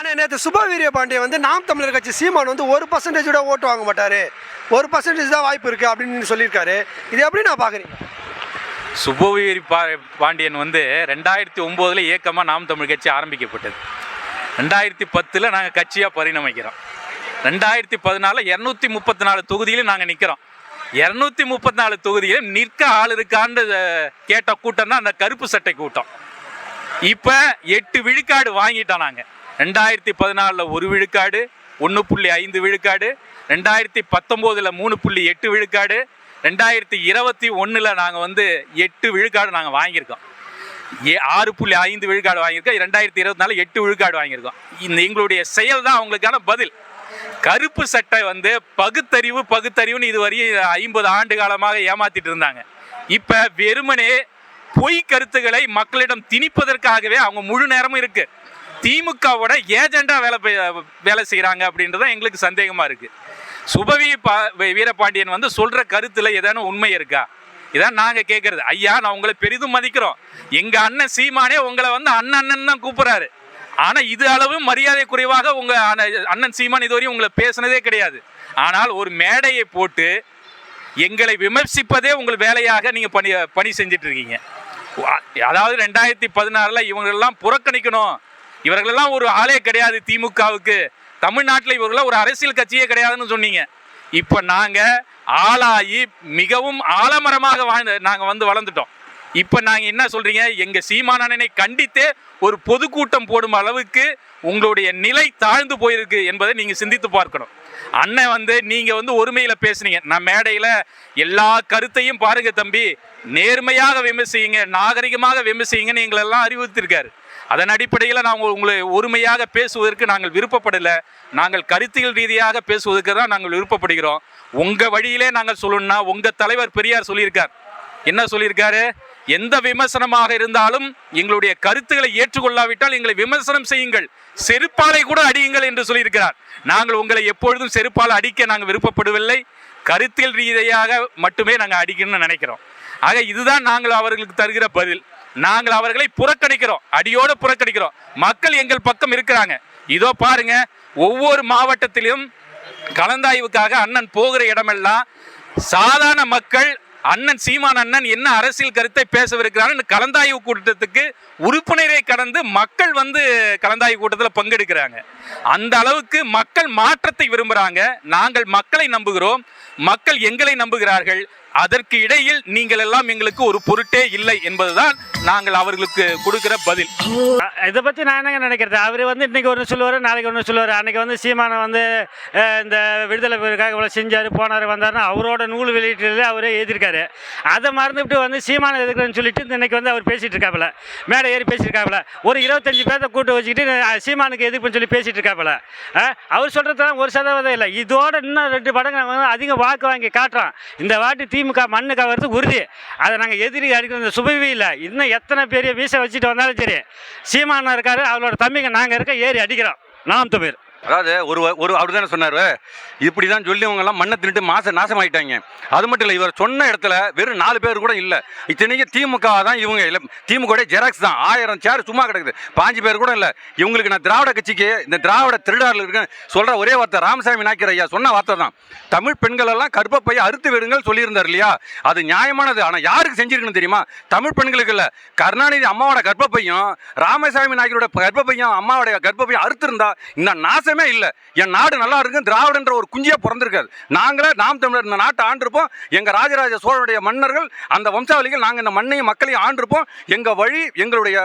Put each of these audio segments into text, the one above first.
ஆனால் நேற்று சுபவீரிய பாண்டியன் வந்து நாம் தமிழர் கட்சி சீமான் வந்து ஒரு பர்சன்டேஜோட ஓட்டு வாங்க மாட்டார். ஒரு பர்சன்டேஜ் தான் வாய்ப்பு இருக்குது அப்படின்னு சொல்லியிருக்காரு. இது எப்படி நான் பார்க்குறேன் சுபவீரி பா பாண்டியன் வந்து ரெண்டாயிரத்தி ஒம்போதில் இயக்கமாக நாம் தமிழ் கட்சி ஆரம்பிக்கப்பட்டது. ரெண்டாயிரத்தி பத்தில் நாங்கள் கட்சியாக பரிணமிக்கிறோம். ரெண்டாயிரத்தி பதினாலில் இரநூத்தி முப்பத்தி நாலு தொகுதியிலும் நாங்கள் நிற்கிறோம் இரநூத்தி முப்பத்தி நாலு தொகுதியிலும் நிற்க ஆள் இருக்கான்னு கேட்ட கூட்டம் தான் அந்த கருப்பு சட்டை கூட்டம். இப்போ எட்டு விழுக்காடு வாங்கிட்டோம் நாங்கள் ரெண்டாயிரத்தி பதினாலில் ஒரு விழுக்காடு ஒன்று புள்ளி ஐந்து விழுக்காடு ரெண்டாயிரத்தி பத்தொம்போதில் மூணு புள்ளி எட்டு விழுக்காடு ரெண்டாயிரத்தி இருபத்தி ஒன்றில் நாங்கள் வந்து எட்டு விழுக்காடு நாங்கள் வாங்கியிருக்கோம். ஏ ஆறு புள்ளி ஐந்து விழுக்காடு வாங்கியிருக்கோம். ரெண்டாயிரத்தி இருபத்தி நாலு எட்டு விழுக்காடு வாங்கியிருக்கோம். இந்த எங்களுடைய செயல் தான் அவங்களுக்கான பதில். கருப்பு சட்டை வந்து பகுத்தறிவு பகுத்தறிவுன்னு இதுவரையும் ஐம்பது ஆண்டு காலமாக ஏமாத்திட்டு இருந்தாங்க. இப்போ வெறுமனே பொய் கருத்துக்களை மக்களிடம் திணிப்பதற்காகவே அவங்க முழு நேரமும் இருக்குது திமுகவோட ஏஜெண்டாக வேலை வேலை செய்கிறாங்க அப்படின்றது தான் எங்களுக்கு சந்தேகமாக இருக்குது சுபவி பா வீரபாண்டியன் வந்து சொல்கிற கருத்தில் ஏதானும் உண்மை இருக்கா? இதான் நாங்கள் கேட்குறது ஐயா நான் உங்களை பெரிதும் மதிக்கிறோம். எங்கள் அண்ணன் சீமானே உங்களை வந்து அண்ணன் அண்ணன் தான் கூப்பிட்றாரு. ஆனால் இது அளவு மரியாதை குறைவாக உங்கள் அண்ணன் சீமான் இதுவரையும் உங்களை பேசுனதே கிடையாது. ஆனால் ஒரு மேடையை போட்டு எங்களை விமர்சிப்பதே உங்கள் வேலையாக நீங்கள் பணி பணி செஞ்சிட்ருக்கீங்க அதாவது ரெண்டாயிரத்தி பதினாறில் இவங்களெல்லாம் புறக்கணிக்கணும். இவர்களெல்லாம் ஒரு ஆளே கிடையாது திமுகவுக்கு. தமிழ்நாட்டில் இவர்களெல்லாம் ஒரு அரசியல் கட்சியே கிடையாதுன்னு சொன்னீங்க. இப்போ நாங்கள் ஆளாகி மிகவும் ஆலமரமாக வாழ்ந்து நாங்கள் வந்து வளர்ந்துட்டோம். இப்போ நாங்கள் என்ன சொல்கிறீங்க எங்கள் சீமானனை கண்டித்தே ஒரு பொதுக்கூட்டம் போடும் அளவுக்கு உங்களுடைய நிலை தாழ்ந்து போயிருக்கு என்பதை நீங்கள் சிந்தித்து பார்க்கணும். அண்ணன் வந்து நீங்கள் வந்து ஒருமையில் பேசுனீங்க. நான் மேடையில் எல்லா கருத்தையும் பாருங்க தம்பி. நேர்மையாக விமர்சிங்க நாகரிகமாக விமர்சிங்கன்னு எங்களெல்லாம் அறிவுறுத்திருக்காரு அதன் அடிப்படையில் நாங்கள் உங்களை ஒருமையாக பேசுவதற்கு நாங்கள் விருப்பப்படலை. நாங்கள் கருத்தியல் ரீதியாக பேசுவதற்கு தான் நாங்கள் விருப்பப்படுகிறோம். உங்கள் வழியிலே நாங்கள் சொல்லணும்னா உங்கள் தலைவர் பெரியார் சொல்லியிருக்கார். என்ன சொல்லியிருக்காரு? எந்த விமர்சனமாக இருந்தாலும் எங்களுடைய கருத்துக்களை ஏற்றுக்கொள்ளாவிட்டால் எங்களை விமர்சனம் செய்யுங்கள். செருப்பாலை கூட அடியுங்கள் என்று சொல்லியிருக்கிறார். நாங்கள் உங்களை எப்பொழுதும் செருப்பால் அடிக்க நாங்கள் விருப்பப்படவில்லை. கருத்தியல் ரீதியாக மட்டுமே நாங்கள் அடிக்கணும்னு நினைக்கிறோம். ஆக இதுதான் நாங்கள் அவர்களுக்கு தருகிற பதில். நாங்கள் அவர்களை புறக்கணிக்கிறோம். அடியோடு புறக்கணிக்கிறோம். மக்கள் எங்கள் பக்கம் இருக்கிறாங்க. இதோ பாருங்க ஒவ்வொரு மாவட்டத்திலும் கலந்தாய்வுக்காக அண்ணன் போகிற இடமெல்லாம் சாதாரண மக்கள் அண்ணன் சீமான் அண்ணன் என்ன அரசியல் கருத்தை பேசவிருக்கிறான்னு கலந்தாய்வு கூட்டத்துக்கு உறுப்பினரை கடந்து மக்கள் வந்து கலந்தாய்வு கூட்டத்தில் பங்கெடுக்கிறாங்க. அந்த அளவுக்கு மக்கள் மாற்றத்தை விரும்புகிறாங்க நாங்கள் மக்களை நம்புகிறோம். மக்கள் எங்களை நம்புகிறார்கள். அதற்கு இடையில் நீங்கள் எல்லாம் எங்களுக்கு ஒரு பொருட்டே இல்லை என்பதுதான் நாங்கள் அவர்களுக்கு கொடுக்கிற பதில். இதை பற்றி நான் என்னங்க நினைக்கிறது? அவர் வந்து இன்னைக்கு ஒன்று சொல்லுவார் நாளைக்கு ஒன்று சொல்லுவார். அன்னைக்கு வந்து சீமானை வந்து இந்த விடுதலை பேருக்காக இவ்வளோ செஞ்சார் போனார் வந்தார்னு அவரோட நூல் வெளியீட்டில் அவரே எழுதியிருக்காரு. அதை மறந்துவிட்டு வந்து சீமானை எதுக்குறேன்னு சொல்லிட்டு இன்னைக்கு வந்து அவர் பேசிகிட்டு இருக்காப்புல. மேடை ஏறி பேசியிருக்காப்புல ஒரு இருபத்தஞ்சு பேர்த்த கூட்டு வச்சுக்கிட்டு சீமானுக்கு எதிர்ப்புன்னு சொல்லி பேசிகிட்டு இருக்காப்புல. அவர் சொல்கிறதுலாம் ஒரு சதவீதம் இல்லை. இதோட இன்னும் ரெண்டு படங்கள் வந்து அதிக வாக்கு வாங்கி காட்டுறான். இந்த வாட்டி திமுக மண்ணு கவர்றது உறுதி. அதை நாங்கள் எதிரி அடிக்கிற சுபவே இல்லை. இன்னும் எத்தனை பெரிய வீசை வச்சுட்டு வந்தாலும் சரி சீமானா இருக்காரு அவரோட தம்பிங்க நாங்கள் இருக்க ஏறி அடிக்கிறோம். நாம் தமிழ் அதாவது ஒரு ஒரு அவர் தானே சொன்னார்? இப்படி தான் சொல்லி அவங்கெல்லாம் மண்ணை தின்னுட்டு மாச நாசமாயிட்டாங்க. அது மட்டும் இல்லை இவர் சொன்ன இடத்துல வெறும் நாலு பேர் கூட இல்லை. இத்தனைக்கு திமுக தான் இவங்க இல்லை திமுக ஜெராக்ஸ் தான். ஆயிரம் சேர் சும்மா கிடக்குது. பாஞ்சு பேர் கூட இல்லை. இவங்களுக்கு நான் திராவிட கட்சிக்கு இந்த திராவிட திருடாரில் இருக்க சொல்ற ஒரே வார்த்தை ராமசாமி நாய்க்கர் ஐயா சொன்ன வார்த்தை தான். தமிழ் பெண்கள் எல்லாம் கர்ப்பப்பையை அறுத்து விடுங்கள் சொல்லியிருந்தார் இல்லையா? அது நியாயமானது. ஆனால் யாருக்கு செஞ்சிருக்கணும் தெரியுமா? தமிழ் பெண்களுக்கு இல்லை. கருணாநிதி அம்மாவோட கர்ப்பப்பையும் ராமசாமி நாயக்கரோட கர்ப்பப்பையும் அம்மாவோட கர்ப்பப்பையும் அறுத்திருந்தா இந்த நாசமே இல்லை. என் நாடு நல்லா இருக்கும் திராவிடன்ற ஒரு குஞ்சியா பிறந்திருக்காது நாங்களே நாம் தமிழர் இந்த நாட்டை ஆண்டிருப்போம். எங்க ராஜராஜ சோழனுடைய மன்னர்கள் அந்த வம்சாவளிகள் நாங்கள் இந்த மண்ணையும் மக்களையும் ஆண்டிருப்போம். எங்க வழி எங்களுடைய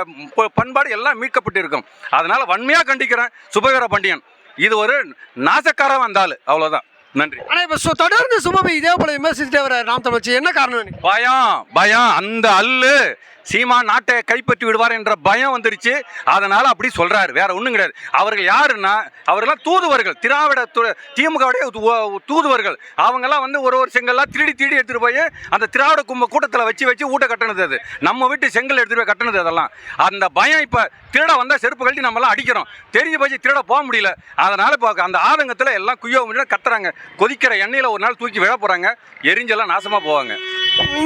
பண்பாடு எல்லாம் மீட்கப்பட்டு இருக்கும் அதனால வன்மையா கண்டிக்கிறேன் சுபவீர பாண்டியன். இது ஒரு நாசக்காரன் வந்தாள் அவ்வளவுதான். நன்றி. ஆனால் இப்போ தொடர்ந்து சுபவி இதே போல விமர்சிச்சுட்டே வர நாம் தமிழ். கட்சி என்ன காரணம்? பயம் பயம். அந்த அல்லு சீமா நாட்டை கைப்பற்றி விடுவார் என்ற பயம் வந்துருச்சு. அதனால் அப்படி சொல்கிறாரு வேற ஒன்றும் கிடையாது. அவர்கள் யாருன்னா அவர்கள்லாம் தூதுவர்கள். திராவிட து- திமுகவுடைய தூதுவர்கள். அவங்கெல்லாம் வந்து ஒரு ஒரு செங்கல்லாம் திருடி திருடி எடுத்துகிட்டு போய் அந்த திராவிட கும்ப கூட்டத்தில் வச்சு வச்சு ஊட்ட கட்டணது அது. நம்ம வீட்டு செங்கல் எடுத்துகிட்டு போய் கட்டணது அதெல்லாம். அந்த பயம் இப்போ திருட வந்தால் செருப்பு கழட்டி நம்மலாம் அடிக்கிறோம். தெரிஞ்சு போய் திருட போக முடியல. அதனால் இப்போ அந்த ஆதங்கத்தில் எல்லாம் குய்யோ முடியல கத்துறாங்க. கொதிக்கிற எண்ணெயில் ஒரு நாள் தூக்கி விழ போகிறாங்க எரிஞ்செல்லாம் நாசமாக போவாங்க.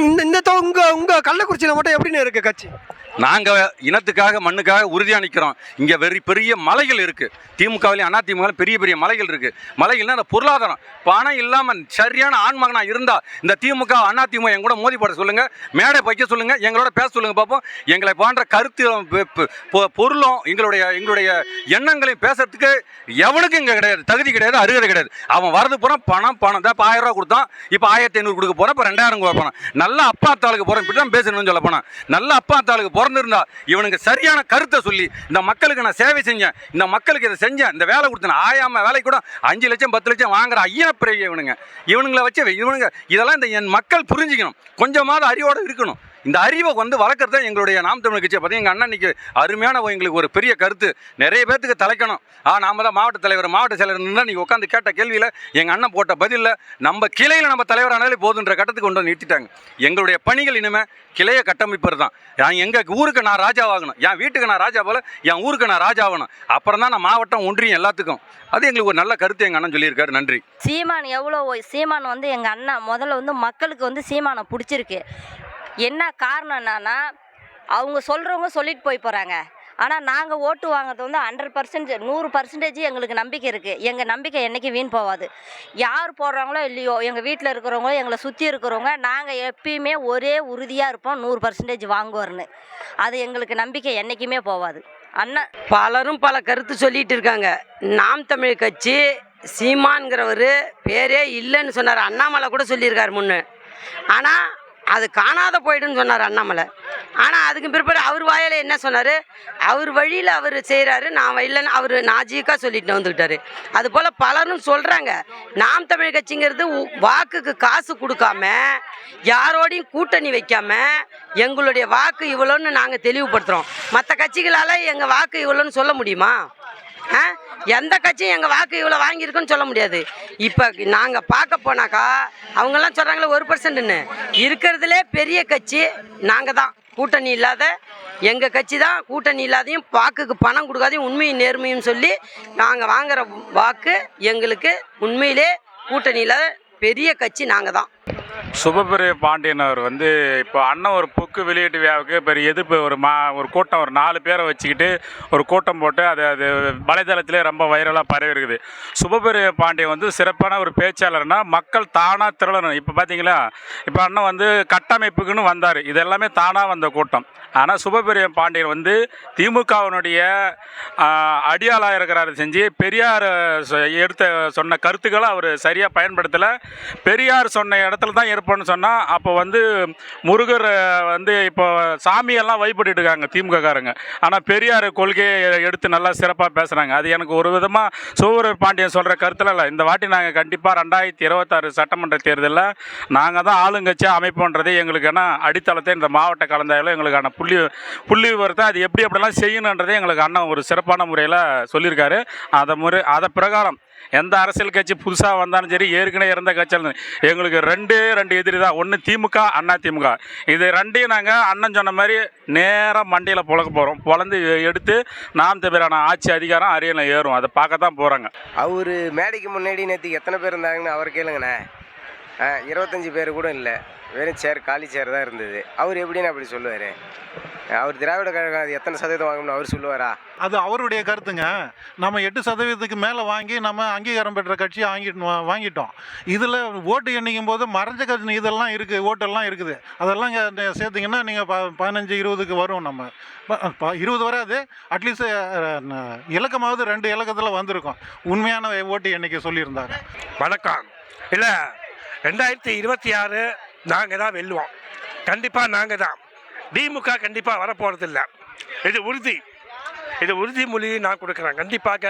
இந்த இந்த தொ- உங்க உங்க கள்ளக்குறிச்சியில் மட்டும் எப்படின்னு இருக்கு கட்சி? நாங்கள் இனத்துக்காக மண்ணுக்காக உறுதியாக நிற்கிறோம் இங்கே வெறி பெரிய மலைகள் இருக்குது திமுகவிலையும் அண்ணா பெரிய பெரிய மலைகள் இருக்குது மலைகள்னா அந்த பொருளாதாரம். பணம் இல்லாமல் சரியான ஆண்மகனாக இருந்தால் இந்த திமுக அதிமுக என் கூட மோதி போட சொல்லுங்கள் மேடை வைக்க சொல்லுங்கள் எங்களோட பேச சொல்லுங்கள் பார்ப்போம் எங்களை போன்ற கருத்து பொ- பொருளும் எங்களுடைய எங்களுடைய எண்ணங்களையும் பேசுறதுக்கு எவனுக்கும் இங்கே கிடையாது. தகுதி கிடையாது அருகதை கிடையாது. அவன் வரது பூரா பணம் பணம். தான் இப்போ ஆயிரம் ரூபா கொடுத்தான். இப்போ ஆயிரத்தி ஐநூறு கொடுக்க போகிறேன் இப்போ ரெண்டாயிரம் கூட போனேன் நல்ல அப்பா தாளுக்கு போகிறேன் இப்படி தான் பேசணும்னு சொல்ல போனேன் நல்ல அப்பா தாளுக்கு பிறந்திருந்தா இவனுக்கு சரியான கருத்தை சொல்லி இந்த மக்களுக்கு நான் சேவை செஞ்சேன் இந்த மக்களுக்கு இதை செஞ்சேன் இந்த வேலை கொடுத்தேன் ஆயாம வேலை கூட அஞ்சு லட்சம் பத்து லட்சம் வாங்குற ஐயா பிறகு இவனுங்க. இவனுங்களை வச்சு இவனுங்க இதெல்லாம் இந்த என் மக்கள் புரிஞ்சுக்கணும். கொஞ்சமாவது அறிவோடு இருக்கணும். இந்த அறிவை வந்து வளர்க்குறது தான் எங்களுடைய நாம் தமிழ் கட்சியை பார்த்தீங்கன்னா எங்கள் அண்ணன் இன்னைக்கு அருமையான எங்களுக்கு ஒரு பெரிய கருத்து. நிறைய பேர்த்துக்கு தலைக்கணும். ஆ நாம் தான் மாவட்ட தலைவர் மாவட்ட செயலர் நின்று நீங்கள் உட்காந்து கேட்ட கேள்வியில் எங்கள் அண்ணன் போட்ட பதிலில் நம்ம கிளையில் நம்ம தலைவரானாலே போதுன்ற கட்டத்துக்கு கொண்டு வந்து நிறுத்திட்டாங்க. எங்களுடைய பணிகள் இனிமேல் கிளையை கட்டமைப்பது தான். நான் எங்கள் ஊருக்கு நான் ராஜாவாகணும். என் வீட்டுக்கு நான் ராஜா போல என் ஊருக்கு நான் ராஜாவாகணும் அப்புறம் தான் நான் மாவட்டம் ஒன்றியம் எல்லாத்துக்கும். அது எங்களுக்கு ஒரு நல்ல கருத்து எங்கள் அண்ணன் சொல்லியிருக்காரு. நன்றி. சீமான் எவ்வளோ சீமான் வந்து எங்கள் அண்ணன் முதல்ல வந்து மக்களுக்கு வந்து சீமானை பிடிச்சிருக்கு. என்ன காரணம் என்னன்னா அவங்க சொல்கிறவங்க சொல்லிட்டு போய் போகிறாங்க ஆனால் நாங்கள் ஓட்டு வாங்குறது வந்து ஹண்ட்ரட் பர்சன்ட் நூறு பர்சன்டேஜ் எங்களுக்கு நம்பிக்கை இருக்குது எங்கள் நம்பிக்கை என்றைக்கும் வீண் போகாது யார் போடுறாங்களோ இல்லையோ எங்கள் வீட்டில் இருக்கிறவங்களோ எங்களை சுற்றி இருக்கிறவங்க நாங்கள் எப்பயுமே ஒரே உறுதியாக இருப்போம் நூறு பர்சன்டேஜ் வாங்குவோர்னு. அது எங்களுக்கு நம்பிக்கை என்றைக்குமே போகாது அண்ணன் பலரும் பல கருத்து சொல்லிட்டு இருக்காங்க. நாம் தமிழ் கட்சி சீமான்கிறவர் பேரே இல்லைன்னு சொன்னார். அண்ணாமலை கூட சொல்லியிருக்காரு முன்னு. ஆனால் அது காணாத போயிடுன்னு சொன்னார் அண்ணாமலை. ஆனால் அதுக்கு பிற்பாடு அவர் வாயில் என்ன சொன்னார்? அவர் வழியில் அவர் செய்கிறாரு நான் இல்லைன்னு அவர் நாஜிக்காக சொல்லிட்டு வந்துக்கிட்டாரு அது போல் பலரும் சொல்கிறாங்க நாம் தமிழ் கட்சிங்கிறது உ- வாக்குக்கு காசு கொடுக்காம யாரோடையும் கூட்டணி வைக்காம எங்களுடைய வாக்கு இவ்வளோன்னு நாங்கள் தெளிவுபடுத்துகிறோம் மற்ற கட்சிகளால் எங்கள் வாக்கு இவ்வளோன்னு சொல்ல முடியுமா? ஆ? எந்த கட்சியும் எங்கள் வாக்கு இவ்வளோ வாங்கியிருக்குன்னு சொல்ல முடியாது. இப்போ நாங்கள் பார்க்க போனாக்கா அவங்கெல்லாம் சொல்கிறாங்களே ஒரு பர்சன்ட்னு இருக்கிறதுலே பெரிய கட்சி நாங்கள் தான். கூட்டணி இல்லாத எங்கள் கட்சி தான் கூட்டணி இல்லாதையும் வாக்குக்கு பணம் கொடுக்காதையும் உண்மையும் நேர்மையும் சொல்லி நாங்கள் வாங்குற வாக்கு எங்களுக்கு உண்மையிலே கூட்டணி இல்லாத பெரிய கட்சி நாங்கள் தான். சுபபிரிய பாண்டியன் அவர் வந்து இப்போ அண்ணன் ஒரு புக்கு வெளியீட்டு விழாவுக்கு பெரிய எதிர்ப்பு ஒரு மா ஒரு கூட்டம் ஒரு நாலு பேரை வச்சுக்கிட்டு ஒரு கூட்டம் போட்டு அது அது வலைதளத்திலே ரொம்ப வைரலாக பரவி இருக்குது. சுபபிரிய பாண்டியன் வந்து சிறப்பான ஒரு பேச்சாளர்னா மக்கள் தானாக திரளணும். இப்போ பார்த்தீங்களா இப்போ அண்ணன் வந்து கட்டமைப்புக்குன்னு வந்தார். இது எல்லாமே தானாக வந்த கூட்டம். ஆனால் சுபபிரிய பாண்டியன் வந்து திமுகவினுடைய அடியாளாக இருக்கிறாரு செஞ்சு பெரியார் சொ- எடுத்த சொன்ன கருத்துக்களை அவர் சரியாக பயன்படுத்தலை. பெரியார் சொன்ன இடத்துல தான் இருப்போம்னு சொன்னால் அப்போ வந்து முருகர் வந்து இப்போ சாமியெல்லாம் வழிபட்டு இருக்காங்க திமுககாரங்க. ஆனால் பெரியார் கொள்கையை எடுத்து நல்லா சிறப்பாக பேசுகிறாங்க அது எனக்கு ஒரு விதமாக சோழர் பாண்டியன் சொல்கிற கருத்தில் இல்லை. இந்த வாட்டி நாங்கள் கண்டிப்பாக ரெண்டாயிரத்தி இருபத்தாறு சட்டமன்ற தேர்தலில் நாங்கள் தான் ஆளுங்கட்சியாக அமைப்போன்றது எங்களுக்கு என்ன அடித்தளத்தை இந்த மாவட்ட கலந்தாயில் எங்களுக்கான புள்ளி புள்ளி விவரத்தை அது எப்படி எப்படிலாம் செய்யணுன்றதை எங்களுக்கு அண்ணன் ஒரு சிறப்பான முறையில் சொல்லியிருக்காரு. அதை முறை அதை பிரகாரம் எந்த அரசியல் கட்சி புதுசாக வந்தாலும் சரி ஏற்கனவே இருந்த கட்சியில் எங்களுக்கு ரெண்டே ரெண்டு எதிரி தான். ஒன்று திமுக அண்ணா திமுக. இது ரெண்டையும் நாங்கள் அண்ணன் சொன்ன மாதிரி நேராக மண்டியில் புழக்க போகிறோம் பொழந்து எடுத்து நாம் தவிரான ஆட்சி அதிகாரம் அரியணை ஏறும் அதை பார்க்க தான் போகிறாங்க அவர் மேடைக்கு முன்னாடி நேற்று எத்தனை பேர் இருந்தாங்கன்னு அவர் கேளுங்கண்ணே. இருபத்தஞ்சி பேர் கூட இல்லை. வெறும் சேர் காலி சேர் தான் இருந்தது. அவர் எப்படின்னு அப்படி சொல்லுவார். அவர் திராவிட கழகம் அது எத்தனை சதவீதம் வாங்கணும்னு அவர் சொல்லுவாரா? அது அவருடைய கருத்துங்க. நம்ம எட்டு சதவீதத்துக்கு மேலே வாங்கி நம்ம அங்கீகாரம் பெற்ற கட்சியை வாங்கிட்டு வாங்கிட்டோம். இதில் ஓட்டு எண்ணிக்கும் போது மறைஞ்ச கட்சி இதெல்லாம் இருக்குது ஓட்டெல்லாம் இருக்குது. அதெல்லாம் இங்கே சேர்த்திங்கன்னா நீங்கள் ப பதினஞ்சு இருபதுக்கு வரும் நம்ம. ப- ப- இருபது வராது. அட்லீஸ்ட் இலக்கமாவது ரெண்டு இலக்கத்தில் வந்திருக்கும். உண்மையான ஓட்டு எண்ணிக்கை சொல்லியிருந்தாங்க வணக்கம். இல்லை ரெண்டாயிரத்தி இருபத்தி ஆறு நாங்கள் தான் வெல்லுவோம். கண்டிப்பாக நாங்கள் தான். திமுக கண்டிப்பாக வரப்போகிறதில்ல இது உறுதி. இது உறுதிமொழி நான் கொடுக்குறேன். கண்டிப்பாக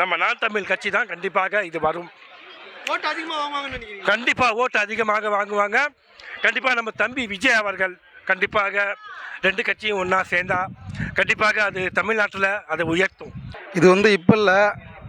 நம்ம நான் தமிழ் கட்சி தான் கண்டிப்பாக இது வரும். கண்டிப்பாக ஓட்டு அதிகமாக வாங்குவாங்க. கண்டிப்பாக நம்ம தம்பி விஜய் அவர்கள் கண்டிப்பாக ரெண்டு கட்சியும் ஒன்றா சேர்ந்தா கண்டிப்பாக அது தமிழ்நாட்டில் அதை உயர்த்தும். இது வந்து இப்போ இல்லை.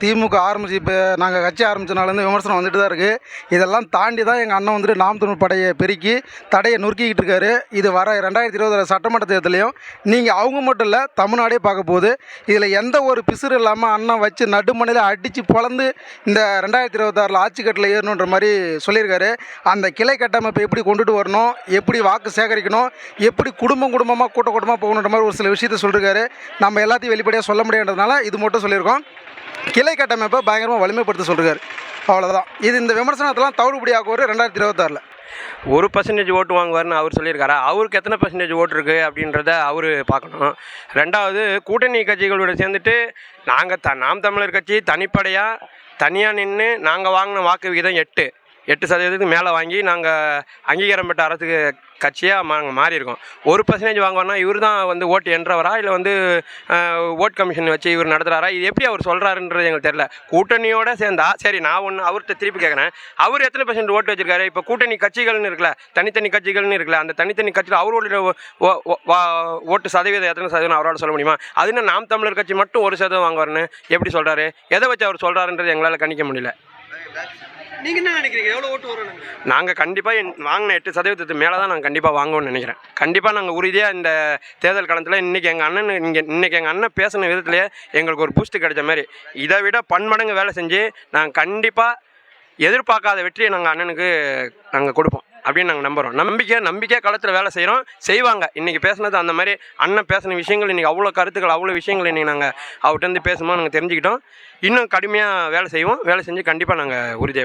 திமுக ஆரம்பிச்சு இப்போ நாங்கள் கட்சி ஆரம்பித்தனாலேருந்து விமர்சனம் வந்துட்டு தான் இருக்குது இதெல்லாம் தாண்டி தான் எங்கள் அண்ணன் வந்துட்டு நாம் தமிழ் படையை பெருக்கி தடையை நொறுக்கிக்கிட்டு இருக்காரு. இது வர ரெண்டாயிரத்தி இருபது சட்டமன்ற தேர்தலையும் நீங்கள் அவங்க மட்டும் இல்லை தமிழ்நாடே பார்க்க போகுது. இதில் எந்த ஒரு பிசுறு இல்லாமல் அண்ணன் வச்சு நடுமனையில் அடித்து பொளந்து இந்த ரெண்டாயிரத்தி இருபத்தாறில் ஆட்சி கட்டில் ஏறணுன்ற மாதிரி சொல்லியிருக்காரு. அந்த கிளை கட்டமைப்பை எப்படி கொண்டுட்டு வரணும் எப்படி வாக்கு சேகரிக்கணும் எப்படி குடும்பம் குடும்பமாக கூட்ட கூட்டமாக போகணுன்ற மாதிரி ஒரு சில விஷயத்த சொல்லியிருக்காரு நம்ம எல்லாத்தையும் வெளிப்படையாக சொல்ல முடியாததுனால இது மட்டும் சொல்லியிருக்கோம். கிளை கட்டமைப்பை பயங்கரமாக வலிமைப்படுத்த சொல்லியிருக்காரு அவ்வளோதான் இது இந்த விமர்சனத்தெல்லாம் தவிடுபடியாக்குவார் ரெண்டாயிரத்தி இருபத்தாறில் ஒரு பர்சன்டேஜ் ஓட்டு வாங்குவார்னு அவர் சொல்லியிருக்காரா? அவருக்கு எத்தனை பர்சன்டேஜ் ஓட்டு இருக்குது அப்படின்றத அவர் பார்க்கணும். ரெண்டாவது கூட்டணி கட்சிகளோட சேர்ந்துட்டு நாங்கள் த நாம் தமிழர் கட்சி தனிப்படையாக தனியாக நின்று நாங்கள் வாங்கின வாக்கு விகிதம் எட்டு. எட்டு சதவீதத்துக்கு மேலே வாங்கி நாங்கள் அங்கீகாரம் பெற்ற அரசுக்கு கட்சியாக நாங்கள் மாறி இருக்கோம் ஒரு பர்சன்டேஜ் வாங்குவோன்னா இவர் தான் வந்து ஓட்டு என்றவரா? இல்லை வந்து ஓட் கமிஷன் வச்சு இவர் நடத்துகிறாரா இது எப்படி அவர் சொல்கிறாருன்றது எங்களுக்கு தெரியல. கூட்டணியோட சேர்ந்தா சரி நான் ஒன்று அவர்கிட்ட திருப்பி கேட்குறேன் அவர் எத்தனை பர்சன்ட் ஓட்டு வச்சிருக்காரு? இப்போ கூட்டணி கட்சிகள்னு இருக்குல்ல தனித்தனி கட்சிகள்னு இருக்குல்ல அந்த தனித்தனி கட்சியில் அவருடைய ஓ- ஓ- வா- ஓட்டு சதவீதம் எத்தனை சதவீதம் அவரால் சொல்ல முடியுமா? அது நாம் தமிழர் கட்சி மட்டும் ஒரு சதவீதம் வாங்குவார்னு எப்படி சொல்கிறாரு எதை வச்சு அவர் சொல்கிறாருன்றது எங்களால் கணிக்க முடியல. என்ன நினைக்கிறீங்க? ஓட்டு வரும் நாங்கள் கண்டிப்பாக வாங்கின எட்டு சதவீதத்துக்கு மேலே தான் நாங்கள் கண்டிப்பாக வாங்குவோம்னு நினைக்கிறேன். கண்டிப்பாக நாங்கள் உறுதியாக இந்த தேர்தல் காலத்தில் இன்றைக்கி எங்கள் அண்ணன் இங்கே இன்றைக்கி எங்கள் அண்ணன் பேசின விதத்துலேயே எங்களுக்கு ஒரு பூஸ்ட் கிடைச்ச மாதிரி. இதை விட பன்மடங்கு வேலை செஞ்சு நாங்கள் கண்டிப்பாக எதிர்பார்க்காத வெற்றியை நாங்கள் அண்ணனுக்கு நாங்கள் கொடுப்போம் அப்படின்னு நாங்கள் நம்புகிறோம் நம்பிக்கை நம்பிக்கையாக களத்தில் வேலை செய்கிறோம் செய்வாங்க. இன்றைக்கி பேசுனது அந்த மாதிரி அண்ணன் பேசின விஷயங்கள் இன்றைக்கி அவ்வளோ கருத்துக்கள் அவ்வளோ விஷயங்கள் இன்றைக்கி நாங்கள் அவர்கிட்ட இருந்து பேசும்போது நாங்கள் தெரிஞ்சுக்கிட்டோம். இன்னும் கடுமையாக வேலை செய்வோம். வேலை செஞ்சு கண்டிப்பாக நாங்கள் உறுதியாக